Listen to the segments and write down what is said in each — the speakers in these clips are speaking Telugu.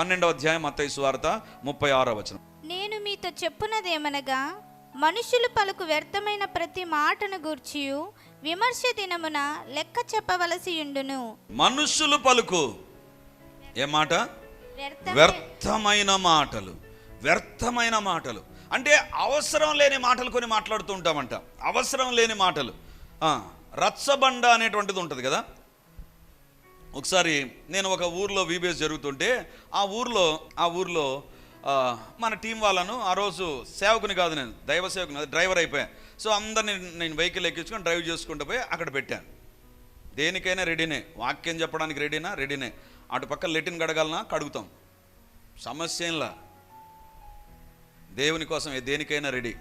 పన్నెండవ అధ్యాయం మత్తయి సువార్త ముప్పై ఆరో వచనం. నేను మీతో చెప్పున్నదేమనగా మనుషులు పలుకు వ్యర్థమైన ప్రతి మాటను గూర్చియు విమర్శ దినమున లెక్క చెప్పవలసి ఉండును మనుషులు పలుకు ఏ మాట? వ్యర్థ వ్యర్థమైన మాటలు. వ్యర్థమైన మాటలు. అంటే అవసరం లేని మాటలు కొన్ని మాట్లాడుతూ ఉంటామంట. అవసరం లేని మాటలు. రచ్చబండ అనేటువంటిది ఉంటుంది కదా? ఒకసారి నేను ఒక ఊర్లో వీబీఎస్ జరుగుతుంటే ఆ ఊర్లో ఆ ఊర్లో మన టీం వాళ్ళను ఆ రోజు సేవకుని కాదు నేను దైవ సేవకుని కాదు, డ్రైవర్ అయిపోయాను. సో అందరిని నేను వెహికల్ ఎక్కించుకొని డ్రైవ్ చేసుకుంటూ పోయి అక్కడ పెట్టాను. దేనికైనా రెడీనే వాక్యం చెప్పడానికి రెడీనా? రెడీనే. అటు పక్క లెటిన్ కడగలనా? కడుగుతాం. సమస్య ఏంలా దేవుని కోసం దేనికైనా రెడీ.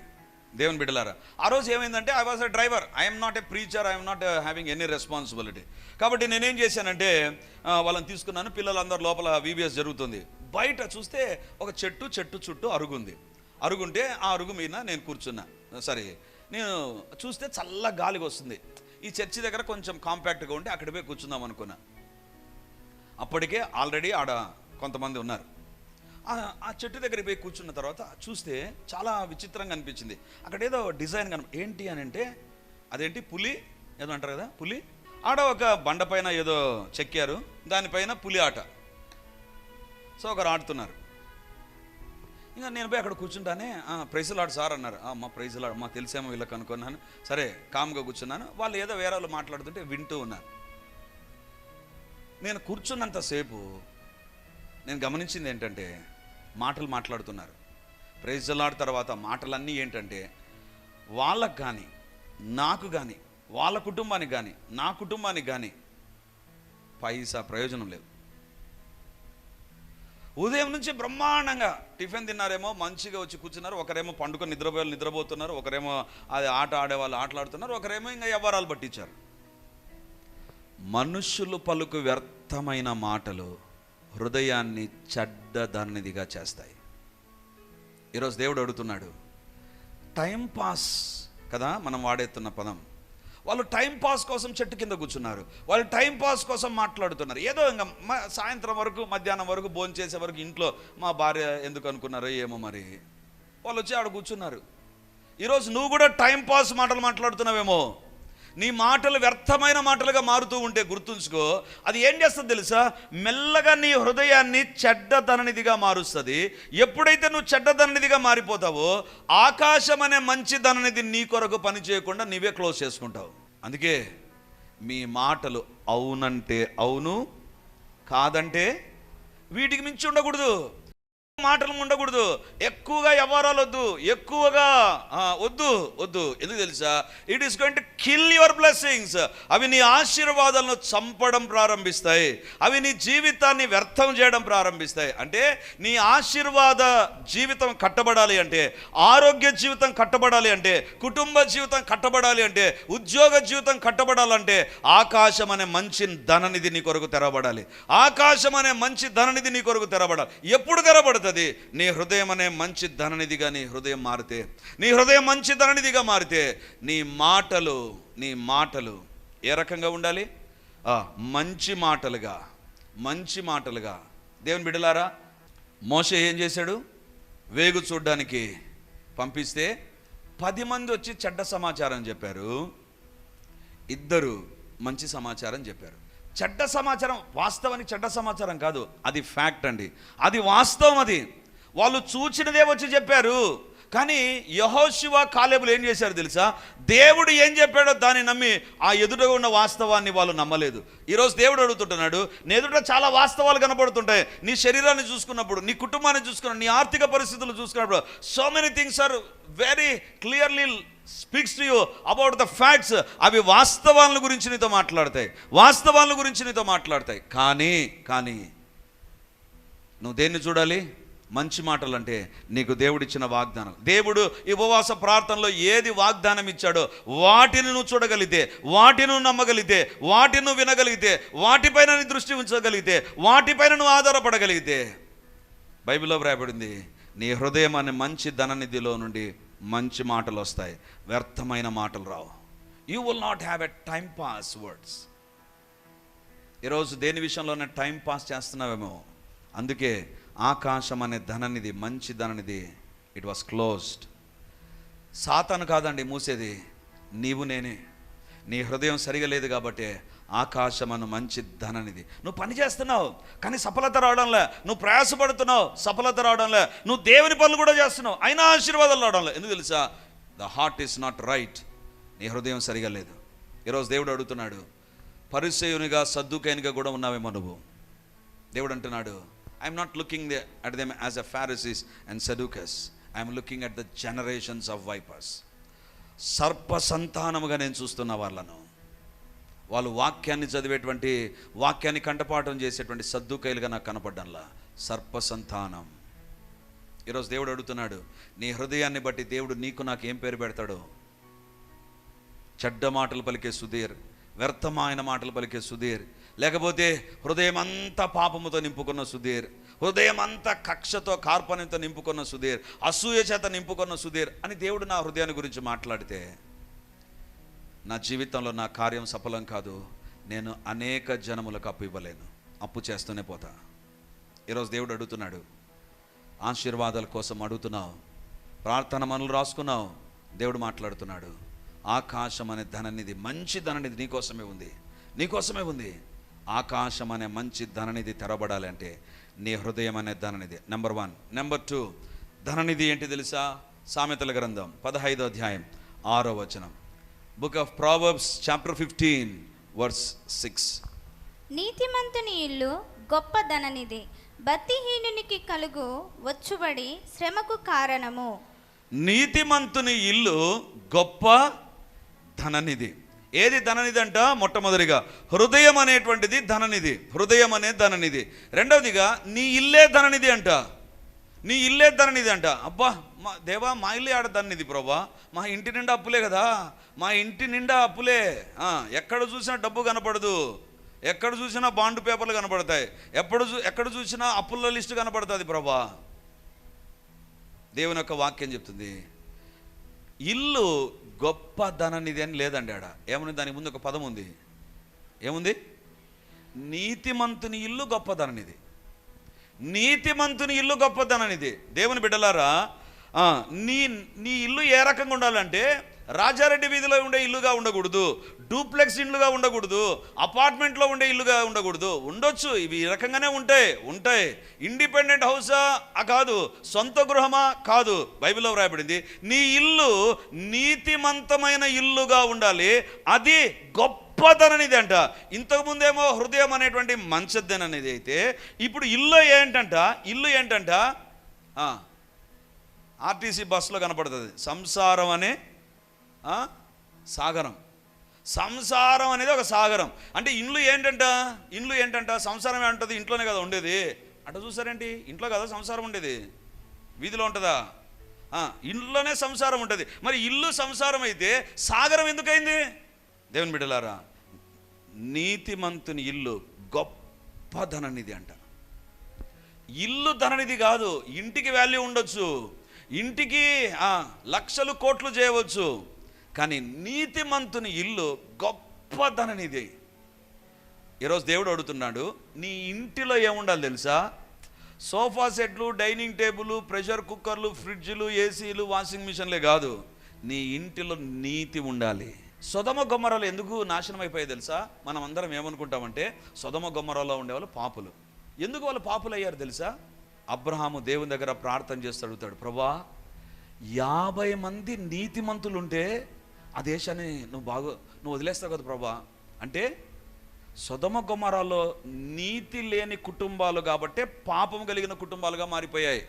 దేవుని బిడ్డలారా. ఆ రోజు ఏమైందంటే I was a driver I'm not a preacher I'm not having any responsibility కాబట్టి నేనేం చేశానంటే వాళ్ళని తీసుకున్నాను. పిల్లలందరూ లోపల వీబీఎస్ జరుగుతుంది. బయట చూస్తే ఒక చెట్టు చెట్టు చుట్టూ అరుగుంది అరుగుంటే ఆ అరుగు మీద నేను కూర్చున్నా. సరే నేను చూస్తే చల్ల గాలికి వస్తుంది. ఈ చర్చి దగ్గర కొంచెం కాంపాక్ట్గా ఉంటే అక్కడ పోయి కూర్చుందాం అనుకున్నా. అప్పటికే ఆల్రెడీ ఆడ కొంతమంది ఉన్నారు. ఆ- చెట్టు దగ్గరికి పోయి కూర్చున్న తర్వాత చూస్తే చాలా విచిత్రంగా అనిపించింది. అక్కడ ఏదో డిజైన్ కన ఏంటి అని అంటే అదేంటి? పులి ఏదో అంటారు కదా పులి. ఆడ ఒక బండ పైన ఏదో చెక్కారు దానిపైన పులి ఆట. సో ఒకరు ఆడుతున్నారు. ఇంకా నేను పోయి అక్కడ కూర్చుంటానే ప్రైజులాడు సార్ అన్నారు. మా ప్రైజులాడు మా తెలిసేమో వీళ్ళకి అనుకున్నాను. సరే కామ్గా కూర్చున్నాను. వాళ్ళు ఏదో వేరే వాళ్ళు మాట్లాడుతుంటే వింటూ ఉన్నాను నేను కూర్చున్నంతసేపు నేను గమనించింది ఏంటంటే మాటలు మాట్లాడుతున్నారు. ప్రైజలాడ్ తర్వాత మాటలన్నీ ఏంటంటే వాళ్ళకు కానీ నాకు కానీ వాళ్ళ కుటుంబానికి కానీ నా కుటుంబానికి కానీ పైసా ప్రయోజనం లేదు. ఉదయం నుంచి బ్రహ్మాండంగా టిఫిన్ తిన్నారేమో మంచిగా వచ్చి కూర్చున్నారు. ఒకరేమో పండుకొని నిద్రపోయే నిద్రపోతున్నారు. ఒకరేమో అది ఆట ఆడేవాళ్ళు ఆటలాడుతున్నారు. ఒకరేమో ఇంకా వ్యవహారాలు పట్టించారు. మనుషులు పలుకు వ్యర్థమైన మాటలు హృదయాన్ని చెడ్డదన్నదిగా చేస్తాయి. ఈరోజు దేవుడు అడుగుతున్నాడు టైం పాస్ కదా మనం వాడేస్తున్న పదం. వాళ్ళు టైం పాస్ కోసం చెట్టు కింద కూర్చున్నారు. వాళ్ళు టైం పాస్ కోసం మాట్లాడుతున్నారు. ఏదో ఇంకా సాయంత్రం వరకు మధ్యాహ్నం వరకు భోజనం చేసే వరకు ఇంట్లో మా భార్య ఎందుకు అనుకున్నారో ఏమో మరి. వాళ్ళు వచ్చి ఆడ కూర్చున్నారు. ఈరోజు నువ్వు కూడా టైం పాస్ మాటలు మాట్లాడుతున్నావేమో. నీ మాటలు వ్యర్థమైన మాటలుగా మారుతూ ఉంటే గుర్తుంచుకో. అది ఏం చేస్తుంది తెలుసా? మెల్లగా నీ హృదయాన్ని చెడ్డదననిదిగా మారుస్తుంది. ఎప్పుడైతే నువ్వు చెడ్డదననిదిగా మారిపోతావో ఆకాశం అనే మంచి దననిది నీ కొరకు పని చేయకుండా నీవే క్లోజ్ చేసుకుంటావు. అందుకే మీ మాటలు అవునంటే అవును కాదంటే వీటికి మించి ఉండకూడదు. మాటలు ఉండకూడదు. ఎక్కువగా వ్యవహారాలు వద్దు. ఎక్కువగా వద్దు వద్దు. ఎందుకు తెలుసా? It is going to kill your blessings అవి నీ ఆశీర్వాదాలను చంపడం ప్రారంభిస్తాయి. అవి నీ జీవితాన్ని వ్యర్థం చేయడం ప్రారంభిస్తాయి. అంటే నీ ఆశీర్వాద జీవితం కట్టబడాలి అంటే ఆరోగ్య జీవితం కట్టబడాలి అంటే కుటుంబ జీవితం కట్టబడాలి అంటే ఉద్యోగ జీవితం కట్టబడాలంటే ఆకాశం అనే మంచి ధననిధి నీ కొరకు తెరబడాలి ఆకాశం అనే మంచి ధననిధి నీ కొరకు తెరబడాలి ఎప్పుడు తెరబడుతుంది నీ హృదయం అనే మంచి ధననిధిగా నీ హృదయం మారితే నీ హృదయం మంచి ధననిధిగా మారితే నీ మాటలు నీ మాటలు ఏ రకంగా ఉండాలి? ఆ, మంచి మాటలుగా మంచి మాటలుగా. దేవుని బిడలారా మోస ఏం చేశాడు? వేగు చూడ్డానికి పంపిస్తే పది మంది వచ్చి చెడ్డ సమాచారం చెప్పారు. ఇద్దరు మంచి సమాచారం చెప్పారు. చెడ్డ సమాచారం వాస్తవానికి చెడ్డ సమాచారం కాదు. అది ఫ్యాక్ట్ అండి. అది వాస్తవం అది. వాళ్ళు చూచినదే వచ్చి చెప్పారు. కానీ యహోశివ కాలేబులు ఏం చేశారు తెలుసా? దేవుడు ఏం చెప్పాడో దాన్ని నమ్మి ఆ ఎదుట ఉన్న వాస్తవాన్ని వాళ్ళు నమ్మలేదు. ఈరోజు దేవుడు అడుగుతుంటున్నాడు నీ ఎదుట చాలా వాస్తవాలు కనబడుతుంటాయి నీ శరీరాన్ని చూసుకున్నప్పుడు నీ కుటుంబాన్ని చూసుకున్నప్పుడు నీ ఆర్థిక పరిస్థితులు చూసుకున్నప్పుడు so many things are very clearly speaks to you about the facts అవి వాస్తవాల గురించి నీతో మాట్లాడతాయి. వాస్తవాల గురించి నీతో మాట్లాడతాయి. కానీ కానీ నువ్వు దేన్ని చూడాలి? మంచి మాటలు అంటే నీకు దేవుడిచ్చిన వాగ్దానం. దేవుడు ఈ ఉపవాస ప్రార్థనలో ఏది వాగ్దానం ఇచ్చాడో వాటిని నువ్వు చూడగలిగితే వాటిని నువ్వు నమ్మగలిగితే వాటిని నువ్వు వినగలిగితే వాటిపైన నీ దృష్టి ఉంచగలిగితే వాటిపైన నువ్వు ఆధారపడగలిగితే. బైబిల్లో వ్రాయబడింది నీ హృదయం అనే మంచి ధననిధిలో నుండి మంచి మాటలు వస్తాయి. వ్యర్థమైన మాటలు రావు. You will not have a time pass words ఈరోజు దేని విషయంలోనే టైం పాస్ చేస్తున్నావేమో అందుకే ఆకాశం అనే ధననిధి మంచి ధననిధి ఇట్ వాస్ క్లోజ్డ్ సాతాను కాదండి మూసేది నీవు నేనే. నీ హృదయం సరిగా లేదు కాబట్టి ఆకాశం అను మంచి ధననిధి నువ్వు పని చేస్తున్నావు కానీ సఫలత రావడంలే. నువ్వు ప్రయాసపడుతున్నావు సఫలత రావడంలే. నువ్వు దేవుని పనులు కూడా చేస్తున్నావు అయినా ఆశీర్వాదాలు రావడంలే. ఎందుకు తెలుసా? The heart is not right నీ హృదయం సరిగా లేదు. ఈరోజు దేవుడు అడుగుతున్నాడు పరిచయునిగా సర్దుకైనగా కూడా ఉన్నావేమో నువ్వు? దేవుడు అంటున్నాడు I'm not looking the at them as a Pharisees and Sadducees I'm looking at the generations of vipers సర్ప సంతానముగా నేను చూస్తున్న వాళ్ళను. వాళ్ళు వాక్యాన్ని చదివేటువంటి వాక్యాన్ని కంటపాఠం చేసేటువంటి సద్దుకైలుగా నాకు కనపడ్డంలా. సర్ప సంతానం ఈరోజు దేవుడు అడుగుతున్నాడు నీ హృదయాన్ని బట్టి దేవుడు నీకు నాకు ఏం పేరు పెడతాడో? చెడ్డ మాటలు పలికే సుధీర్ వ్యర్థమైన మాటలు పలికే సుధీర్ లేకపోతే హృదయం అంతా పాపముతో నింపుకున్న సుధీర్ హృదయం అంతా కక్షతో కార్పణ్యంతో నింపుకున్న సుధీర్ అసూయ చేత నింపుకున్న సుధీర్ అని దేవుడు నా హృదయాన్ని గురించి మాట్లాడితే నా జీవితంలో నా కార్యం సఫలం కాదు నేను అనేక జనములకు అప్పు ఇవ్వలేను అప్పు చేస్తూనే పోతా. ఈరోజు దేవుడు అడుగుతున్నాడు ఆశీర్వాదాల కోసం అడుగుతున్నావు ప్రార్థన మనలు రాసుకున్నావు దేవుడు మాట్లాడుతున్నాడు ఆకాశం అనే ధననిధి మంచి ధననిధి నీకోసమే ఉంది నీకోసమే ఉంది. ఆకాశం అనే మంచి ధననిధి తెరబడాలి అంటే నీ హృదయం అనే ధననిధి. నెంబర్ వన్ నెంబర్ టూ ధననిధి ఏంటి తెలుసా? సామెతల గ్రంథం పదహైదో అధ్యాయం ఆరో వచనం. Book of Proverbs chapter fifteen verse six నీతిమంతుని ఇల్లు గొప్ప ధననిది భక్తిహీనునికి కలుగు వచ్చుబడి శ్రమకు కారణము. నీతిమంతుని ఇల్లు గొప్ప ధననిధి. ఏది ధననిధి అంట మొట్టమొదటిగా హృదయం అనేటువంటిది ధననిధి. హృదయం అనే ధననిధి. రెండవదిగా నీ ఇల్లే ధననిధి అంట. నీ ఇల్లే ధననిధి అంట. అబ్బా మా దేవా మా ఇల్లే ఆడ ధననిధి ప్రభా. మా ఇంటి నిండా అప్పులే కదా. మా ఇంటి నిండా అప్పులే. ఎక్కడ చూసినా డబ్బు కనపడదు. ఎక్కడ చూసినా బాండ్ పేపర్లు కనపడతాయి. ఎప్పుడు చూ ఎక్కడ చూసినా అప్పుల లిస్టు కనపడుతుంది ప్రభా. దేవుని యొక్క వాక్యం చెప్తుంది. ఇల్లు గొప్ప ధననిధి అని లేదండి ఆడ. ఏమని దానికి ముందు ఒక పదం ఉంది. ఏముంది? నీతిమంతుని ఇల్లు గొప్ప ధననిధి. నీతిమంతుని ఇల్లు గొప్ప ధననిధి. దేవుని బిడ్డలారా నీ నీ ఇల్లు ఏ రకంగా ఉండాలంటే రాజారెడ్డి వీధిలో ఉండే ఇల్లుగా ఉండకూడదు డూప్లెక్స్ ఇల్లుగా ఉండకూడదు అపార్ట్మెంట్లో ఉండే ఇల్లుగా ఉండకూడదు. ఉండొచ్చు ఇవి ఈ రకంగానే ఉంటాయి ఉంటాయి. ఇండిపెండెంట్ హౌసా కాదు సొంత గృహమా కాదు బైబిల్లో వ్రాయబడింది. నీ ఇల్లు నీతిమంతమైన ఇల్లుగా ఉండాలి అది గొప్పదననిది అంట ఇంతకుముందేమో హృదయం అనేటువంటి మంచద్దననేది అయితే ఇప్పుడు ఇల్లు ఏంటంట ఇల్లు ఏంటంట? ఆర్టీసీ బస్సులో కనపడుతుంది. సంసారం అనే సాగరం. సంసారం అనేది ఒక సాగరం. అంటే ఇండ్లు ఏంటంట? ఇండ్లు ఏంటంట? సంసారం ఏంటది ఇంట్లోనే కదా ఉండేది. అట్ట చూసారేంటి? ఇంట్లో కదా సంసారం ఉండేది. వీధిలో ఉంటుందా? ఇంట్లోనే సంసారం ఉంటుంది. మరి ఇల్లు సంసారం అయితే సాగరం ఎందుకైంది? దేవుని బిడ్డలారా నీతిమంతుని ఇల్లు గొప్ప ధననిధి అంట. ఇల్లు ధననిధి కాదు ఇంటికి వాల్యూ ఉండొచ్చు. ఇంటికి లక్షలు కోట్లు చేయవచ్చు. కానీ నీతిమంతుని ఇల్లు గొప్పదననిది ఈరోజు దేవుడు అడుగుతున్నాడు నీ ఇంటిలో ఏముండాలి తెలుసా? సోఫా సెట్లు డైనింగ్ టేబుల్ ప్రెషర్ కుక్కర్లు ఫ్రిడ్జ్లు ఏసీలు వాషింగ్ మిషన్లే కాదు నీ ఇంటిలో నీతి ఉండాలి. సొదమ గొమ్మరాలు ఎందుకు నాశనం అయిపోయాయి తెలుసా? మనం అందరం ఏమనుకుంటామంటే సొదమ గొమ్మరాలో ఉండేవాళ్ళు పాపులు. ఎందుకు వాళ్ళు పాపులు అయ్యారు తెలుసా? అబ్రహాము దేవుని దగ్గర ప్రార్థన చేస్తూ అడుగుతాడు ప్రభా యాభై మంది నీతిమంతులు ఉంటే ఆ దేశాన్ని నువ్వు బాగు నువ్వు వదిలేస్తావు కదా ప్రభా. అంటే సుధమ గుమ్మరాల్లో నీతి లేని కుటుంబాలు కాబట్టే పాపం కలిగిన కుటుంబాలుగా మారిపోయాయి.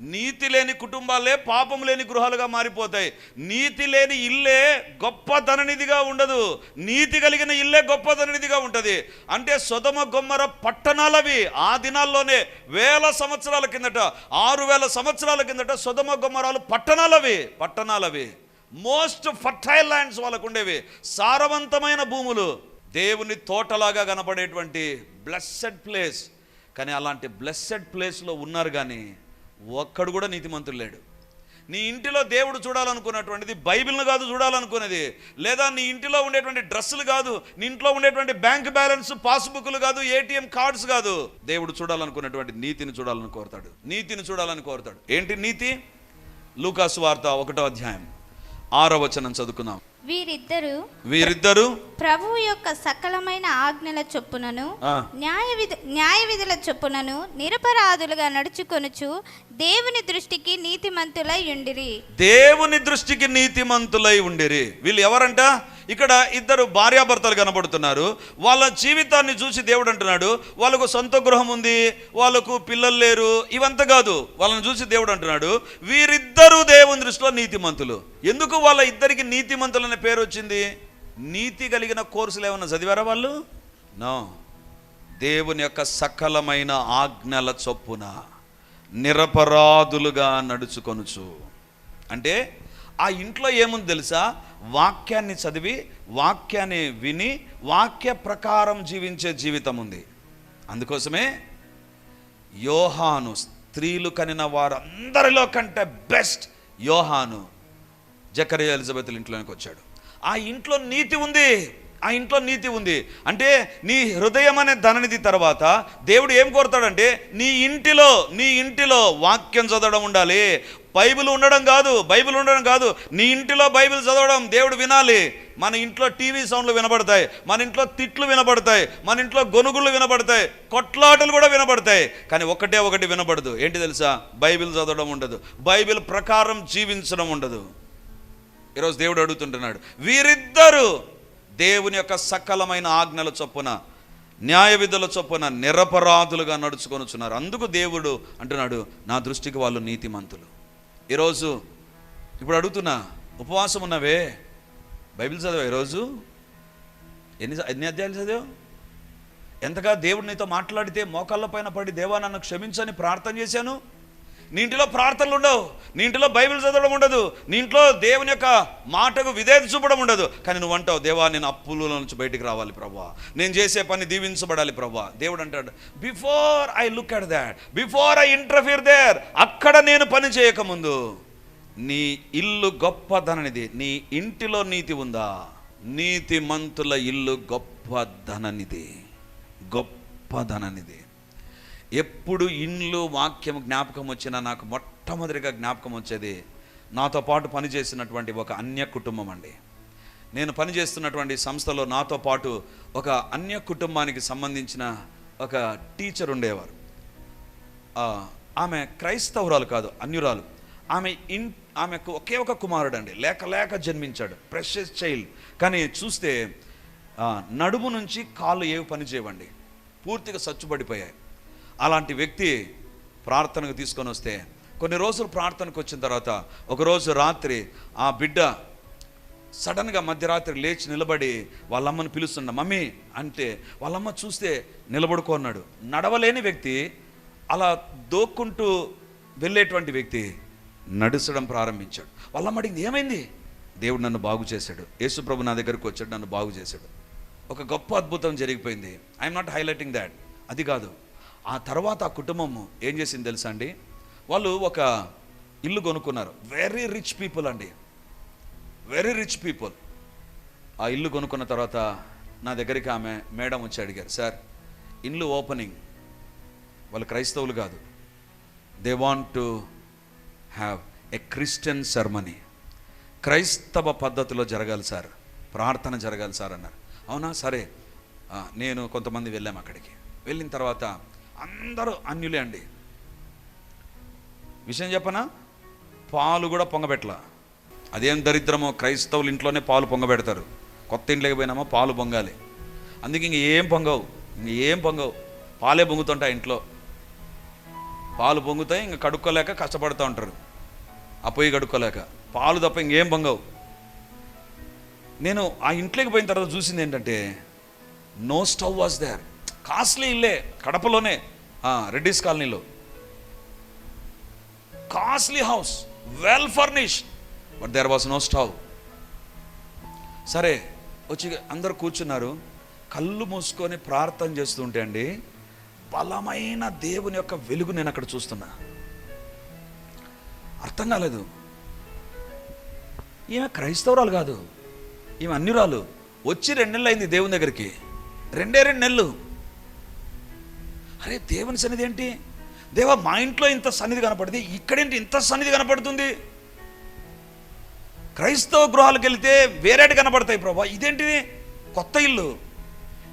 నీతి లేని కుటుంబాలే పాపం లేని గృహాలుగా మారిపోతాయి. నీతి లేని ఇల్లే గొప్ప ధననిధిగా ఉండదు. నీతి కలిగిన ఇల్లే గొప్ప ధననిధిగా ఉంటుంది. అంటే సుధమ గొమ్మర పట్టణాలవి ఆ దినాల్లోనే వేల సంవత్సరాల కిందట ఆరు వేల సంవత్సరాల కిందట సుధమ గొమ్మరాలు పట్టణాలవి పట్టణాలవి. మోస్ట్ ఫర్టైల్ ల్యాండ్స్ వాళ్ళకు ఉండేవి. సారవంతమైన భూములు. దేవుని తోటలాగా కనపడేటువంటి బ్లెస్సెడ్ ప్లేస్. కానీ అలాంటి బ్లెస్సెడ్ ప్లేస్లో ఉన్నారు కానీ ఒక్కడు కూడా నీతిమంతుడు లేడు. నీ ఇంటిలో దేవుడు చూడాలనుకున్నటువంటిది బైబిల్ను కాదు చూడాలనుకునేది లేదా నీ ఇంటిలో ఉండేటువంటి డ్రెస్సులు కాదు నీ ఇంట్లో ఉండేటువంటి బ్యాంక్ బ్యాలెన్స్ పాస్బుక్లు కాదు ఏటీఎం కార్డ్స్ కాదు. దేవుడు చూడాలనుకున్నటువంటి నీతిని చూడాలని కోరుతాడు. నీతిని చూడాలని కోరుతాడు. ఏంటి నీతి? లూకాసు వార్త ఒకటో అధ్యాయం. ఆరో వచనం చదువుకుందాం. వీరిద్దరూ వీరిద్దరూ ప్రభువు యొక్క సకలమైన ఆజ్ఞల చొప్పునను. న్యాయ విధి న్యాయ విధుల చొప్పునను నిరపరాధులుగా నడుచుకొనుచు దేవుని దృష్టికి నీతిమంతులై ఉండిరి. దేవుని దృష్టికి నీతిమంతులై ఉండిరి. వీళ్ళు ఎవరంట? ఇక్కడ ఇద్దరు భార్యాభర్తలు కనబడుతున్నారు. వాళ్ళ జీవితాన్ని చూసి దేవుడు అంటున్నాడు వాళ్ళకు సొంత గృహం ఉంది వాళ్ళకు పిల్లలు లేరు ఇవంతా కాదు. వాళ్ళని చూసి దేవుడు అంటున్నాడు వీరిద్దరూ దేవుని దృష్టిలో నీతిమంతులు. ఎందుకు వాళ్ళ ఇద్దరికి నీతిమంతులు అనే పేరు వచ్చింది? నీతి కలిగిన కోర్సులు ఏమన్నా చదివారా వాళ్ళు? నో. దేవుని యొక్క సకలమైన ఆజ్ఞల చొప్పున నిరపరాధులుగా నడుచుకొనుచు. అంటే ఆ ఇంట్లో ఏముంది తెలుసా? వాక్యాన్ని చదివి వాక్యాన్ని విని వాక్య ప్రకారం జీవించే జీవితం ఉంది. అందుకోసమే యోహాను స్త్రీలు కనిన వారందరిలో కంటే బెస్ట్ యోహాను జకరియా ఎలిజబెత్ ఇంట్లోనికి వచ్చాడు. ఆ ఇంట్లో నీతి ఉంది. ఆ ఇంట్లో నీతి ఉంది. అంటే నీ హృదయం అనే ధననిధి తర్వాత దేవుడు ఏం కోరుతాడంటే నీ ఇంటిలో నీ ఇంటిలో వాక్యం చదవడం ఉండాలి. బైబిల్ ఉండడం కాదు బైబిల్ ఉండడం కాదు. నీ ఇంటిలో బైబిల్ చదవడం దేవుడు వినాలి. మన ఇంట్లో టీవీ సౌండ్లు వినపడతాయి మన ఇంట్లో తిట్లు వినపడతాయి మన ఇంట్లో గొనుగుళ్ళు వినపడతాయి కొట్లాటలు కూడా వినపడతాయి కానీ ఒకటే ఒకటి వినపడదు ఏంటి తెలుసా? బైబిల్ చదవడం ఉండదు. బైబిల్ ప్రకారం జీవించడం ఉండదు. ఈరోజు దేవుడు అడుగుతుంటున్నాడు. వీరిద్దరూ దేవుని యొక్క సకలమైన ఆజ్ఞల చొప్పున న్యాయ విధుల చొప్పున నిరపరాధులుగా నడుచుకొనుచున్నారు. అందుకు దేవుడు అంటున్నాడు నా దృష్టికి వాళ్ళు నీతిమంతులు. ఈరోజు ఇప్పుడు అడుగుతున్నా ఉపవాసం ఉన్నవే? బైబిల్ చదివా ఈరోజు? ఎన్ని ఎన్ని అధ్యాయాలు చదివావు? ఎంతగా దేవుడు నీతో మాట్లాడితే మోకాళ్ళ పైన పడి దేవా నన్ను క్షమించని ప్రార్థన చేశాను? నీ ఇంటిలో ప్రార్థనలు ఉండవు. నీ ఇంటిలో బైబిల్ చదవడం ఉండదు. నీ ఇంట్లో దేవుని యొక్క మాటకు విధేయత చూపడం ఉండదు. కానీ నువ్వు అంటావు దేవా నేను అప్పుల నుంచి బయటికి రావాలి ప్రభా. నేను చేసే పని దీవించబడాలి ప్రభా. దేవుడు అంటాడు before I look at that before I interfere there అక్కడ నేను పని చేయకముందు నీ ఇల్లు గొప్పదననిది నీ ఇంటిలో నీతి ఉందా? నీతి మంతుల ఇల్లు గొప్పదననిది. గొప్పదననిది. ఎప్పుడు ఇండ్లు వాక్యం జ్ఞాపకం వచ్చినా నాకు మొట్టమొదటిగా జ్ఞాపకం వచ్చేది నాతో పాటు పనిచేసినటువంటి ఒక అన్య కుటుంబం అండి. నేను పనిచేస్తున్నటువంటి సంస్థలో నాతో పాటు ఒక అన్య కుటుంబానికి సంబంధించిన ఒక టీచర్ ఉండేవారు. ఆమె క్రైస్తవురాలు కాదు అన్యురాలు. ఆమె ఇన్ ఆమెకు ఒకే ఒక కుమారుడు అండి లేక లేక జన్మించాడు. Precious child. కానీ చూస్తే నడుము నుంచి కాళ్ళు ఏవి పని చేయవండి పూర్తిగా సచ్చుబడిపోయాయి. అలాంటి వ్యక్తి ప్రార్థనకు తీసుకొని వస్తే కొన్ని రోజులు ప్రార్థనకు వచ్చిన తర్వాత ఒకరోజు రాత్రి ఆ బిడ్డ సడన్గా మధ్యరాత్రి లేచి నిలబడి వాళ్ళమ్మని పిలుస్తున్న మమ్మీ అంటే వాళ్ళమ్మ చూస్తే నిలబడుకున్నాడు నడవలేని వ్యక్తి అలా దోక్కుంటూ వెళ్ళేటువంటి వ్యక్తి నడుచడం ప్రారంభించాడు. వాళ్ళమ్మ అడిగింది ఏమైంది? దేవుడు నన్ను బాగు చేశాడు. యేసుప్రభు నా దగ్గరకు వచ్చాడు నన్ను బాగు చేశాడు. ఒక గొప్ప అద్భుతం జరిగిపోయింది. I'm not highlighting that. అది కాదు. ఆ తర్వాత ఆ కుటుంబం ఏం చేసింది తెలుసా అండి? వాళ్ళు ఒక ఇల్లు కొనుక్కున్నారు. వెరీ రిచ్ పీపుల్ అండి. వెరీ రిచ్ పీపుల్ ఆ ఇల్లు కొనుక్కున్న తర్వాత నా దగ్గరికి ఆమె మేడం వచ్చి అడిగారు సార్ ఇల్లు ఓపెనింగ్ వాళ్ళు క్రైస్తవులు కాదు. They want to have a Christian ceremony క్రైస్తవ పద్ధతిలో జరగాలి సార్. ప్రార్థన జరగాలి సార్ అన్నారు. అవునా? సరే. నేను కొంతమంది వెళ్ళాము అక్కడికి. వెళ్ళిన తర్వాత అందరూ అన్యులే అండి. విషయం చెప్పనా? పాలు కూడా పొంగబెట్టలా అదేం దరిద్రమో క్రైస్తవులు ఇంట్లోనే పాలు పొంగబెడతారు. కొత్త ఇంట్లోకి పోయినామో పాలు పొంగాలి. అందుకే ఇంక ఏం పొంగవు. ఇంక ఏం పొంగవు. పాలే పొంగుతుంటాయి ఇంట్లో. పాలు పొంగుతాయి ఇంక కడుక్కోలేక కష్టపడుతూ ఉంటారు. ఆ పొయ్యి కడుక్కోలేక. పాలు తప్ప ఇంకేం పొంగవు. నేను ఆ ఇంట్లోకి పోయిన తర్వాత చూసింది ఏంటంటే no stove was there. Costly ఇల్లే కడపలోనే. రెడ్డిస్ కాలనీలో. Costly house well furnished but there was no stove సరే వచ్చి అందరు కూర్చున్నారు. కళ్ళు మూసుకొని ప్రార్థన చేస్తుంటే అండి బలమైన దేవుని యొక్క వెలుగు నేను అక్కడ చూస్తున్నా. అర్థం కాలేదు. ఈమె క్రైస్తవురాలు కాదు. ఈమె అన్యురాలు. వచ్చి రెండు నెలలు అయింది దేవుని దగ్గరికి. రెండే రెండు నెలలు. అరే దేవుని సన్నిధి ఏంటి? దేవా మా ఇంట్లో ఇంత సన్నిధి కనపడింది ఇక్కడేంటి ఇంత సన్నిధి కనపడుతుంది? క్రైస్తవ గృహాలకు వెళితే వేరేటి కనపడతాయి ప్రభా. ఇదేంటిది కొత్త ఇల్లు.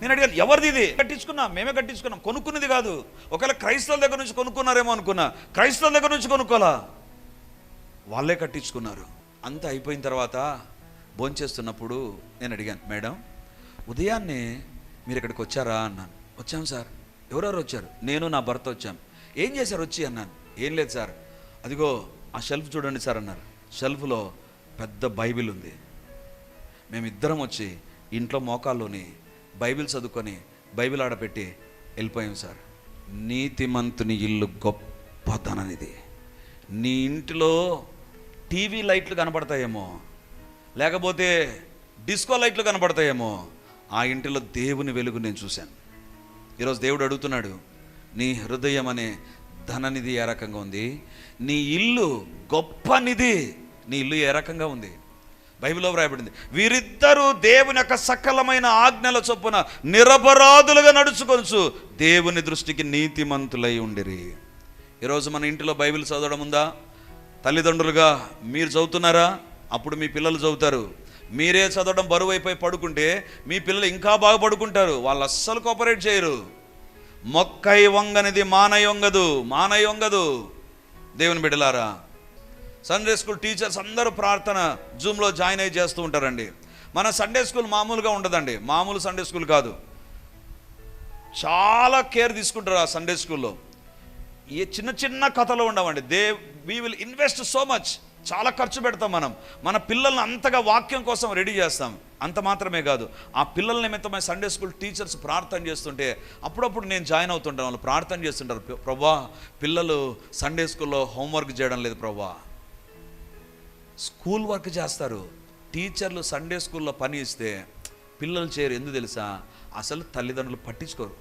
నేను అడిగాను ఎవరిది ఇది? కట్టించుకున్నా మేమే కట్టించుకున్నాం. కొనుక్కున్నది కాదు. ఒకవేళ క్రైస్తవుల దగ్గర నుంచి కొనుక్కున్నారేమో అనుకున్నా. క్రైస్తవుల దగ్గర నుంచి కొనుక్కోలా వాళ్ళే కట్టించుకున్నారు. అంతా అయిపోయిన తర్వాత భోంచేస్తున్నప్పుడు నేను అడిగాను మేడం ఉదయాన్నే మీరు ఇక్కడికి వచ్చారా? అన్నాను. వచ్చాం సార్. ఎవరెవరు వచ్చారు? నేను నా భర్త వచ్చాం. ఏం చేశారు? వచ్చి అన్నాను. ఏం లేదు సార్. అదిగో ఆ షెల్ఫ్ చూడండి సార్ అన్నారు. షెల్ఫ్లో పెద్ద బైబిల్ ఉంది. మేమిద్దరం వచ్చి ఇంట్లో మోకాల్లోని బైబిల్ చదువుకొని బైబిల్ ఆడపెట్టి వెళ్ళిపోయాం సార్. నీతిమంతుని ఇల్లు గొప్పతననిది నీ ఇంటిలో టీవీ లైట్లు కనపడతాయేమో లేకపోతే డిస్కో లైట్లు కనపడతాయేమో ఆ ఇంటిలో దేవుని వెలుగు నేను చూశాను. ఈరోజు దేవుడు అడుగుతున్నాడు నీ హృదయం అనే ధననిధి ఏ రకంగా ఉంది? నీ ఇల్లు గొప్ప నిధి నీ ఇల్లు ఏ రకంగా ఉంది? బైబిల్లో వ్రాయబడింది వీరిద్దరూ దేవుని యొక్క సకలమైన ఆజ్ఞల చొప్పున నిరపరాధులుగా నడుచుకొనుచు దేవుని దృష్టికి నీతిమంతులై ఉండిరి. ఈరోజు మన ఇంటిలో బైబిల్ చదవడం ఉందా? తల్లిదండ్రులుగా మీరు చదువుతున్నారా? అప్పుడు మీ పిల్లలు చదువుతారు. మీరే చదవడం బరువు అయిపోయి పడుకుంటే మీ పిల్లలు ఇంకా బాగా పడుకుంటారు. వాళ్ళు అస్సలు కోఆపరేట్ చేయరు. మొక్కై వంగనిది మానయ్య వంగదు మానయ్య వంగదు. దేవుని బిడ్డలారా సండే స్కూల్ టీచర్స్ అందరూ ప్రార్థన జూమ్లో జాయిన్ అయ్యి చేస్తూ ఉంటారండి. మన సండే స్కూల్ మామూలుగా ఉండదండి. మామూలు సండే స్కూల్ కాదు. చాలా కేర్ తీసుకుంటారు ఆ సండే స్కూల్లో ఏ చిన్న చిన్న కథలు ఉండవండి. They we will invest so much చాలా ఖర్చు పెడతాం మనం. మన పిల్లల్ని అంతగా వాక్యం కోసం రెడీ చేస్తాం. అంత మాత్రమే కాదు. ఆ పిల్లల నిమిత్తమై సండే స్కూల్ టీచర్స్ ప్రార్థన చేస్తుంటే అప్పుడప్పుడు నేను జాయిన్ అవుతుంటాను. వాళ్ళు ప్రార్థన చేస్తుంటారు. ప్రభా పిల్లలు సండే స్కూల్లో హోంవర్క్ చేయడం లేదు ప్రభా. స్కూల్ వర్క్ చేస్తారు. టీచర్లు సండే స్కూల్లో పని ఇస్తే పిల్లలు చేయరు. ఎందుకు తెలుసా? అసలు తల్లిదండ్రులు పట్టించుకోరు.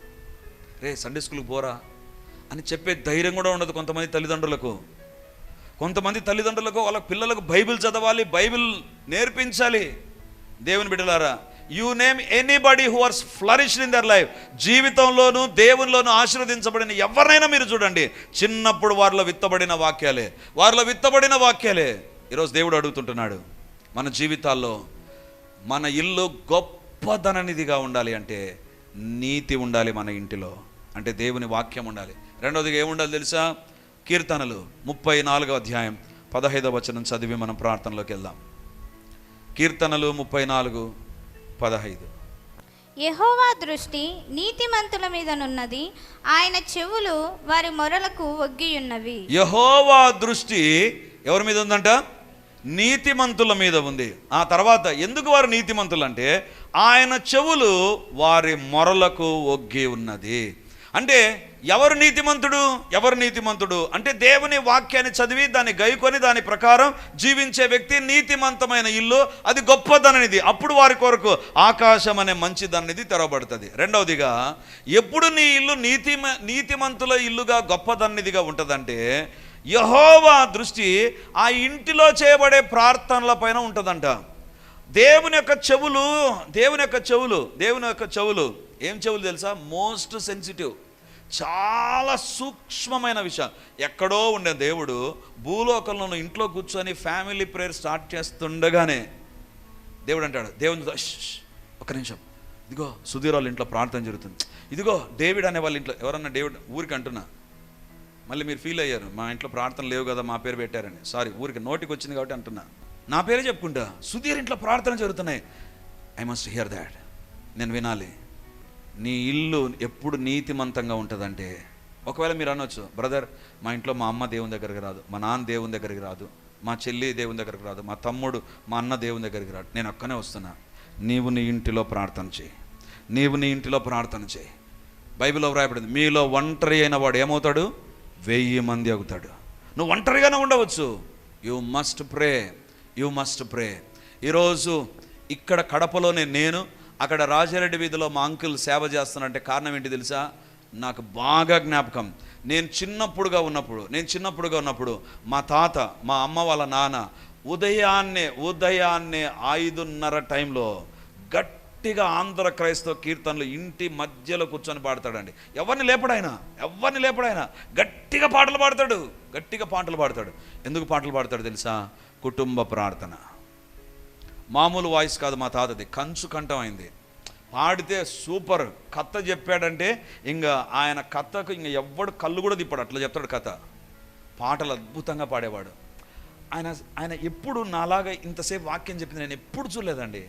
రే సండే స్కూల్కి పోరా అని చెప్పే ధైర్యం కూడా ఉండదు కొంతమంది తల్లిదండ్రులకు. కొంతమంది తల్లిదండ్రులకు వాళ్ళ పిల్లలకు బైబిల్ చదవాలి బైబిల్ నేర్పించాలి. దేవుని బిడ్డలారా you name anybody who ours flourish in their life జీవితంలోనూ దేవునిలోనూ ఆశీర్వదించబడిన ఎవరినైనా మీరు చూడండి. చిన్నప్పుడు వారిలో విత్తబడిన వాక్యాలే. వారిలో విత్తబడిన వాక్యాలే. ఈరోజు దేవుడు అడుగుతుంటున్నాడు మన జీవితాల్లో మన ఇల్లు గొప్పదననిదిగా ఉండాలి అంటే నీతి ఉండాలి మన ఇంటిలో. అంటే దేవుని వాక్యం ఉండాలి. రెండవదిగా ఏముండాలి తెలుసా? కీర్తనలు ముప్పై నాలుగో అధ్యాయం పదహైదవ వచనం చదివి మనం ప్రార్థనలోకి వెళ్దాం. కీర్తనలు ముప్పై నాలుగు పదహైదు. యెహోవా దృష్టి నీతిమంతుల మీదనున్నది ఆయన చెవులు వారి మొరలకు ఒగ్గియున్నవి. యహోవా దృష్టి ఎవరి మీద ఉందంట? నీతిమంతుల మీద ఉంది. ఆ తర్వాత ఎందుకు వారు నీతిమంతులు అంటే ఆయన చెవులు వారి మొరలకు ఒగ్గి ఉన్నది. అంటే ఎవరు నీతిమంతుడు? ఎవరు నీతిమంతుడు? అంటే దేవుని వాక్యాన్ని చదివి దాన్ని గైకొని దాని ప్రకారం జీవించే వ్యక్తి నీతిమంతమైన ఇల్లు. అది గొప్పదననిది. అప్పుడు వారి కొరకు ఆకాశం అనే మంచిదన్నది తెరవబడుతుంది. రెండవదిగా ఎప్పుడు నీ ఇల్లు నీతి నీతిమంతుల ఇల్లుగా గొప్పదన్నదిగా ఉంటుందంటే యహోవా దృష్టి ఆ ఇంటిలో చేయబడే ప్రార్థనల పైన ఉంటుందంట. దేవుని యొక్క చెవులు దేవుని యొక్క చెవులు దేవుని యొక్క చెవులు. ఏం చెవులు తెలుసా? Most sensitive. చాలా సూక్ష్మమైన విషయం ఎక్కడో ఉండే దేవుడు భూలోకంలో ఇంట్లో కూర్చొని ఫ్యామిలీ ప్రేయర్ స్టార్ట్ చేస్తుండగానే దేవుడు అంటాడు దేవుని ఒక ఒక్క నిమిషం. ఇదిగో సుధీర్ వాళ్ళ ఇంట్లో ప్రార్థన జరుగుతుంది. ఇదిగో డేవిడ్ అనే వాళ్ళ ఇంట్లో ఎవరన్నా డేవిడ్ ఊరికి అంటున్నా. మళ్ళీ మీరు ఫీల్ అయ్యారు మా ఇంట్లో ప్రార్థన లేవు కదా మా పేరు పెట్టారని. సారీ ఊరికి నోటికి వచ్చింది కాబట్టి అంటున్నా. నా పేరే చెప్పుకుంటా. సుధీర్ ఇంట్లో ప్రార్థన జరుగుతున్నాయి. ఐ మస్ట్ హియర్ దాట్ నేను వినాలి. నీ ఇల్లు ఎప్పుడు నీతిమంతంగా ఉంటుందంటే ఒకవేళ మీరు అనొచ్చు బ్రదర్ మా ఇంట్లో మా అమ్మ దేవుని దగ్గరికి రాదు మా నాన్న దేవుని దగ్గరికి రాదు మా చెల్లి దేవుని దగ్గరికి రాదు మా తమ్ముడు మా అన్న దేవుని దగ్గరికి రాడు. నేను ఒక్కనే వస్తున్నా. నీవు నీ ఇంటిలో ప్రార్థన చేయి. నీవు నీ ఇంటిలో ప్రార్థన చేయి. బైబిల్లో వ్రాయబడింది మీలో ఒంటరి అయిన వాడు ఏమవుతాడు? వెయ్యి మంది అవుతాడు. నువ్వు ఒంటరిగానే ఉండవచ్చు. You must pray you must pray ఈరోజు ఇక్కడ కడపలోనే నేను అక్కడ రాజారెడ్డి వీధిలో మా అంకుల్ సేవ చేస్తానంటే కారణం ఏంటి తెలుసా? నాకు బాగా జ్ఞాపకం. నేను చిన్నప్పుడుగా ఉన్నప్పుడు నేను చిన్నప్పుడుగా ఉన్నప్పుడు మా తాత మా అమ్మ వాళ్ళ నాన్న ఉదయాన్నే ఉదయాన్నే ఐదున్నర టైంలో గట్టిగా ఆంధ్ర క్రైస్తవ కీర్తనలు ఇంటి మధ్యలో కూర్చొని పాడతాడండి. ఎవరిని లేపడాయన? ఎవరిని లేపడాయన? గట్టిగా పాటలు పాడతాడు. గట్టిగా పాటలు పాడతాడు. ఎందుకు పాటలు పాడతాడు తెలుసా? కుటుంబ ప్రార్థన. మామూలు వాయిస్ కాదు మా తాతది కంచు కంఠం అయింది. పాడితే సూపర్. కథ చెప్పాడంటే ఇంకా ఆయన కథకు ఇంకా ఎవ్వడు కళ్ళు కూడా తిప్పాడు అట్లా చెప్తాడు కథ. పాటలు అద్భుతంగా పాడేవాడు. ఆయన ఆయన ఎప్పుడు నాలాగా ఇంతసేపు వాక్యం చెప్పింది నేను ఎప్పుడు చూడలేదండి.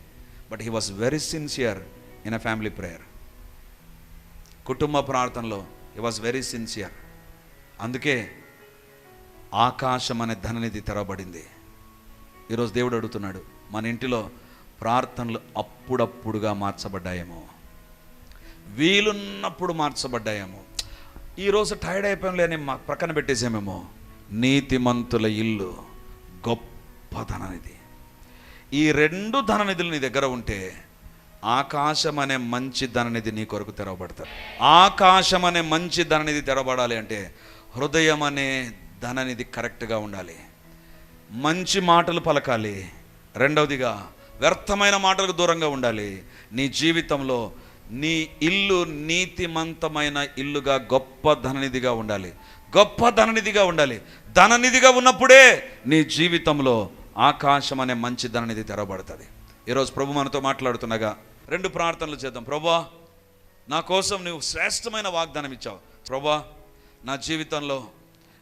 But he was very sincere in a family prayer. కుటుంబ ప్రార్థనలో హీ వాస్ వెరీ సిన్సియర్. అందుకే ఆకాశం అనే ధననిధి తెరవబడింది. ఈరోజు దేవుడు అడుగుతున్నాడు మన ఇంటిలో ప్రార్థనలు అప్పుడప్పుడుగా మార్చబడ్డాయేమో. వీలున్నప్పుడు మార్చబడ్డాయేమో. ఈరోజు టైర్డ్ అయిపోయాం లేని మా ప్రక్కన పెట్టేసామేమో. నీతిమంతుల ఇల్లు గొప్ప ధననిధి ఈ రెండు ధననిధులు నీ దగ్గర ఉంటే ఆకాశం అనే మంచి ధననిధి నీ కొరకు తెరవబడతారు. ఆకాశం అనే మంచి ధననిధి తెరవబడాలి అంటే హృదయం అనే ధననిధి కరెక్ట్గా ఉండాలి. మంచి మాటలు పలకాలి. రెండవదిగా వ్యర్థమైన మాటలకు దూరంగా ఉండాలి. నీ జీవితంలో నీ ఇల్లు నీతిమంతమైన ఇల్లుగా గొప్ప ధననిధిగా ఉండాలి. గొప్ప ధననిధిగా ఉండాలి. ధననిధిగా ఉన్నప్పుడే నీ జీవితంలో ఆకాశం అనే మంచి ధననిధి తెరవబడుతుంది. ఈరోజు ప్రభు మనతో మాట్లాడుతుండగా రెండు ప్రార్థనలు చేద్దాం. ప్రభా నా కోసం నువ్వు శ్రేష్టమైన వాగ్దానం ఇచ్చావు. ప్రభా నా జీవితంలో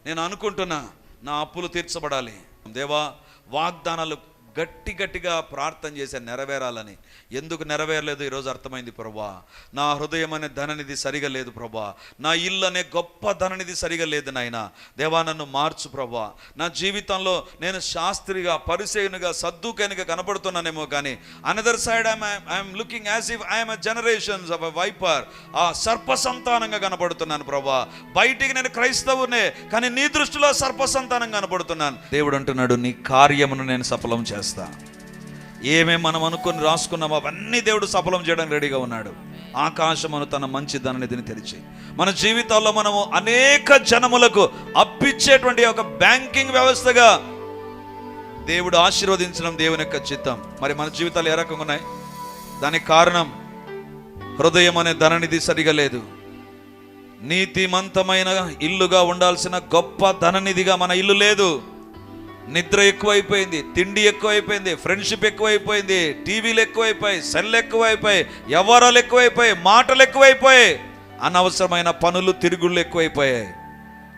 నేను అనుకుంటున్నా నా అప్పులు తీర్చబడాలి. దేవా వాగ్దానాలు గట్టి గట్టిగా ప్రార్థన చేసే నెరవేరాలని. ఎందుకు నెరవేరలేదు? ఈరోజు అర్థమైంది ప్రభా. నా హృదయం అనే ధననిధి సరిగా లేదు ప్రభా. నా ఇల్లు అనే గొప్ప ధననిధి సరిగా లేదు నాయన. దేవా నన్ను మార్చు ప్రభా. నా జీవితంలో నేను శాస్త్రిగా పరిసేయునిగా సద్దుకైనగా కనబడుతున్నానేమో కానీ another side I'm I'm looking as if I'm generations of viper ఆ సర్ప సంతానంగా కనబడుతున్నాను ప్రభా. బయటికి నేను క్రైస్తవునే కానీ నీ దృష్టిలో సర్ప సంతానం కనబడుతున్నాను దేవుడు అంటున్నాడు నీ కార్యమును నేను సఫలం చేస్తాను. చేస్తా. ఏమేం మనం అనుకొని రాసుకున్నామో అవన్నీ దేవుడు సఫలం చేయడానికి రెడీగా ఉన్నాడు. ఆకాశమును తన మంచి ధననిధిని తెరిచి. మన జీవితాల్లో మనము అనేక జనములకు అప్పిచ్చేటువంటి ఒక బ్యాంకింగ్ వ్యవస్థగా దేవుడు ఆశీర్వదించడం దేవుని యొక్క చిత్తం. మరి మన జీవితాలు ఏ రకంగా ఉన్నాయి? దానికి కారణం హృదయం అనే ధననిధి సరిగా లేదు. నీతిమంతమైన ఇల్లుగా ఉండాల్సిన గొప్ప ధననిధిగా మన ఇల్లు లేదు. నిద్ర ఎక్కువైపోయింది తిండి ఎక్కువైపోయింది ఫ్రెండ్షిప్ ఎక్కువైపోయింది టీవీలు ఎక్కువైపోయి సెల్ ఎక్కువైపోయి వ్యవహారాలు ఎక్కువైపోయి మాటలు ఎక్కువైపోయాయి. అనవసరమైన పనులు తిరుగుళ్ళు ఎక్కువైపోయాయి.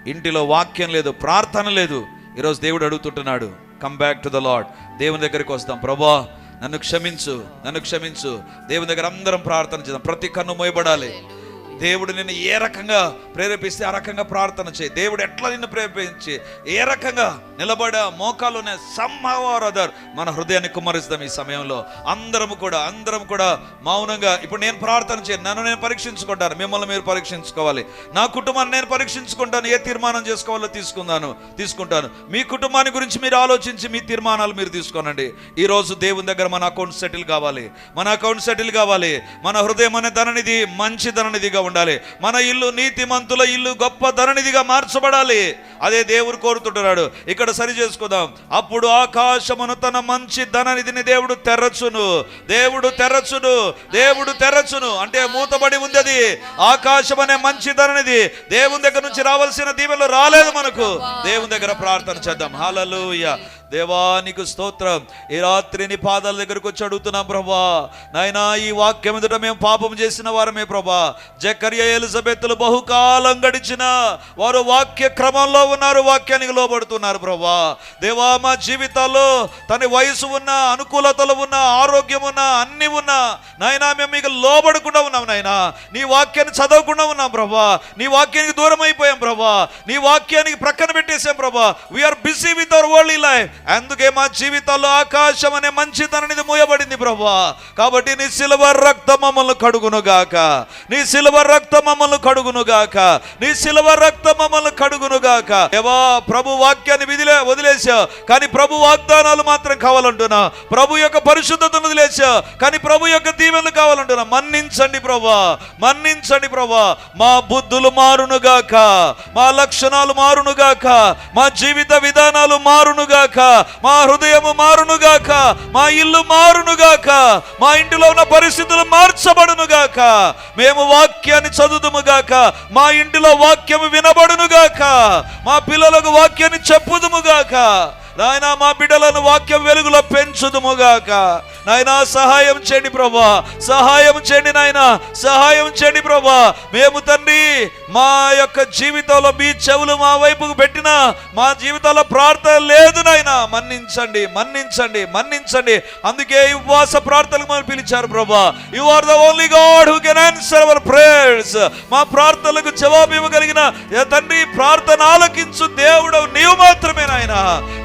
ఇంటిలో వాక్యం లేదు ప్రార్థన లేదు. ఈరోజు దేవుడు అడుగుతుంటున్నాడు come back to the Lord దేవుని దగ్గరికి వస్తాం ప్రభా నన్ను క్షమించు నన్ను క్షమించు. దేవుని దగ్గర అందరం ప్రార్థన చేద్దాం ప్రతి కన్ను మోయబడాలి. దేవుడు నిన్ను ఏ రకంగా ప్రేరేపిస్తే ఆ రకంగా ప్రార్థన చేయి. దేవుడు ఎట్లా నిన్ను ప్రేరేపించి ఏ రకంగా నిలబడ మోకాలునే సమ్హవ్ ఆర్ అదర్. మన హృదయాన్ని కుమ్మరిస్తాం ఈ సమయంలో. అందరం కూడా అందరం కూడా మౌనంగా ఇప్పుడు నేను ప్రార్థన చేయను నన్ను నేను పరీక్షించుకుంటాను. మిమ్మల్ని మీరు పరీక్షించుకోవాలి. నా కుటుంబాన్ని నేను పరీక్షించుకుంటాను. ఏ తీర్మానం చేసుకోవాలో తీసుకుందాను తీసుకుంటాను. మీ కుటుంబాన్ని గురించి మీరు ఆలోచించి మీ తీర్మానాలు మీరు తీసుకోనండి. ఈ రోజు దేవుని దగ్గర మన అకౌంట్ సెటిల్ కావాలి. మన అకౌంట్ సెటిల్ కావాలి. మన హృదయం అనే ధననిధి మంచి ధననిధిగా ఉండాలి. మన ఇల్లు నీతిమంతుల ఇల్లు గొప్ప ధననిధిగా మార్చబడాలి. అదే దేవుడు కోరుతుంటున్నాడు. ఇక్కడ సరి చేసుకుందాం. అప్పుడు ఆకాశమును తన మంచి ధననిధిని దేవుడు తెరచును. దేవుడు తెరచును. దేవుడు తెరచును. అంటే మూతబడి ఉంది అది. ఆకాశం అనే మంచి ధననిధి దేవుని దగ్గర నుంచి రావాల్సిన దీవెనలు రాలేదు మనకు. దేవుని దగ్గర ప్రార్థన చేద్దాం. హాలూయ దేవానికి స్తోత్రం. ఈ రాత్రి నీ పాదాల దగ్గరకు వచ్చి అడుగుతున్నాం ప్రభా. నాయనా ఈ వాక్యం ఎదుట మేము పాపం చేసిన వారమే ప్రభా. జకర్య ఎలిజబెత్తులు బహుకాలం గడిచిన వారు వాక్య క్రమంలో ఉన్నారు వాక్యానికి లోబడుతున్నారు ప్రభా. దేవా మా జీవితాల్లో తన వయసు ఉన్న అనుకూలతలు ఉన్న ఆరోగ్యం ఉన్న అన్ని ఉన్నా నాయనా మేము మీకు లోబడకుండా ఉన్నాం నాయనా. నీ వాక్యాన్ని చదవకుండా ఉన్నాం ప్రభా. నీ వాక్యానికి దూరం అయిపోయాం ప్రభా. నీ వాక్యానికి ప్రక్కన పెట్టేసాం ప్రభా. We are busy with our world life అందుకే మా జీవితాల్లో ఆకాశం అనే మంచితననిది మూయబడింది ప్రభా కాబట్టి నీ సిల్వర్ రక్త మమ్మల్ని కడుగును గాక నీ సిల్వర్ రక్త మమ్మల్ని కడుగును గాక నీ సిల్వర్ రక్త మమ్మల్ని కడుగును గాక దేవా ప్రభు వాక్యాన్ని విధిలే వదిలేసా కానీ ప్రభు వాగ్దానాలు మాత్రం కావాలంటున్నా. ప్రభు యొక్క పరిశుద్ధతను వదిలేసా కానీ ప్రభు యొక్క దీవెనలు కావాలంటున్నా. మన్నించండి ప్రభా మన్నించండి ప్రభా మా బుద్ధులు మారునుగాక. మా లక్షణాలు మారునుగాక. మా జీవిత విధానాలు మారునుగాక. మా హృదయము మారునుగాక మా ఇల్లు మారునుగాక మా ఇంటిలో ఉన్న పరిస్థితులు మార్చబడునుగాక మేము వాక్యాన్ని చదువుదుముగాక మా ఇంటిలో వాక్యము వినబడునుగాక మా పిల్లలకు వాక్యాన్ని చెప్పుదుముగాక నాయన మా బిడ్డలను వాక్యం వెలుగులో పెంచుదుముగాక. నాయన సహాయం చేయండి ప్రభా సహాయం చేయండి నాయన సహాయం చేయండి ప్రభా. మేము తండ్రి మా యొక్క జీవితంలో మీ చెవులు మా వైపుకు పెట్టిన మా జీవితంలో ప్రార్థన లేదు నాయన. మన్నించండి మన్నించండి మన్నించండి. అందుకే ఉపవాస ప్రార్థనలకు మనం పిలిచారు ప్రభా. You are the only God who can answer our prayers మా ప్రార్థనలకు జవాబు ఇవ్వగలిగిన తండ్రి ప్రార్థన ఆలకించు దేవుడు నీవు మాత్రమే నాయన.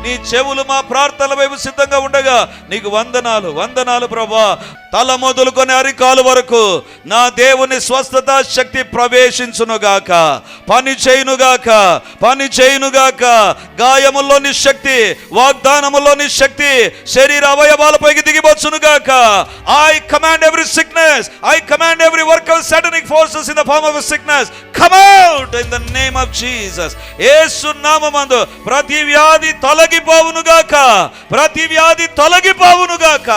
నీ చెవులు మా ప్రార్థనల వైపు సిద్ధంగా ఉండగా నీకు వందనాలు వందనాలు ప్రభా. తల మొదలుకొని అరికాలు వరకు నా దేవుని స్వస్థత శక్తి ప్రవేశించునుగా గాక. పని చేయునుగాక పని చేయునుగాక గాయముల్లోని శక్తి వాగ్దానములోని శక్తి శరీర అవయవాలపైకి దిగివచ్చునుగాక I command every sickness I command every work of satanic forces in the form of sickness come out in the name of Jesus ఏసు నామందు ప్రతి వ్యాధి తొలగిపోవునుగాక ప్రతి వ్యాధి తొలగిపోవునుగాక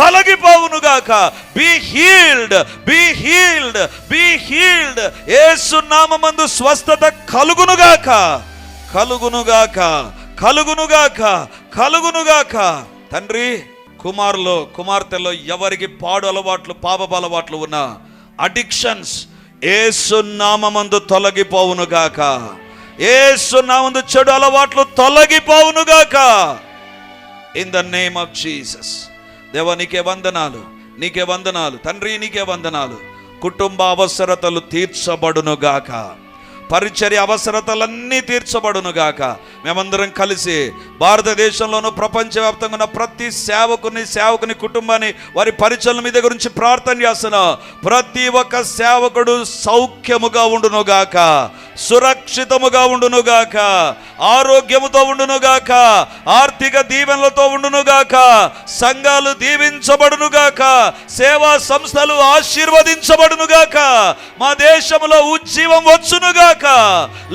తొలగిపోవునుగాక. Be healed be healed be healed ఏసునామందు స్వస్థత కలుగునుగాక. కలుగునుగాక కలుగునుగాక కలుగునుగాక. తండ్రి కుమారులో కుమార్తెలో ఎవరికి పాడు అలవాట్లు పాపపు అలవాట్లు ఉన్నా అడిక్షన్స్ ఏసు నామమందు తొలగిపోవునుగాక. ఏసు నామందు చెడు అలవాట్లు తొలగిపోవునుగాక. In the name of Jesus దేవా నీకే వందనాలు నీకే వందనాలు. తండ్రి నీకే వందనాలు. కుటుంబ అవసరతలు తీర్చబడునుగాక. పరిచర్య అవసరతలన్నీ తీర్చబడునుగాక. మేమందరం కలిసి భారతదేశంలోనూ ప్రపంచవ్యాప్తంగా ఉన్న ప్రతి సేవకుని సేవకుని కుటుంబాన్ని వారి పరిచయం మీద గురించి ప్రార్థన చేస్తున్నాం ప్రతి ఒక్క సేవకుడు సౌఖ్యముగా ఉండునుగాక సురక్షితముగా ఉండునుగాక ఆరోగ్యముతో ఉండునుగాక ఆర్థిక దీవెనలతో ఉండునుగాక సంఘాలు దీవించబడునుగాక సేవా సంస్థలు ఆశీర్వదించబడునుగాక మా దేశంలో ఉజ్జీవం వచ్చునుగాక.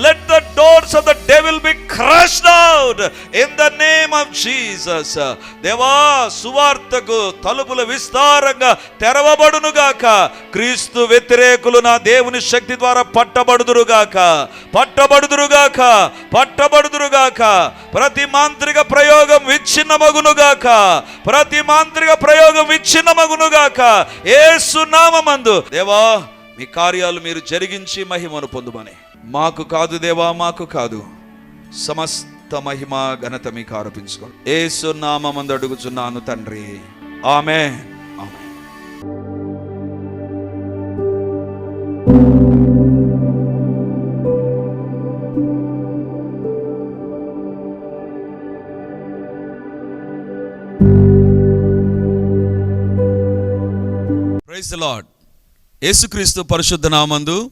Let the doors of the devil be crushed out in the name of Jesus దేవా సువార్తకు తలుపులు విస్తారంగా తెరవబడును గాక. క్రీస్తు వ్యతిరేకులు నా దేవుని శక్తి ద్వారా పట్టబడుదురుగాక పట్టబడుదురుగాక పట్టబడుదురుగాక ప్రతి మాంత్రిక ప్రయోగం విచ్ఛిన్నమగునుగాక ప్రతి మాంత్రిక ప్రయోగం విచ్ఛిన్నమగునుగాక ఏసు నామమందు దేవా మీ కార్యాలు మీరు జరిగించి మహిమను పొందుమని. మాకు కాదు దేవా మాకు కాదు. సమస్త మహిమ ఘనత మీకు ఆరోపించుకోండి ఏసు నామందు అడుగుచున్నాను తండ్రి. ఆమె ఆమె ప్రైజ్ లాడ్ యేసుక్రీస్తు పరిశుద్ధ నామందు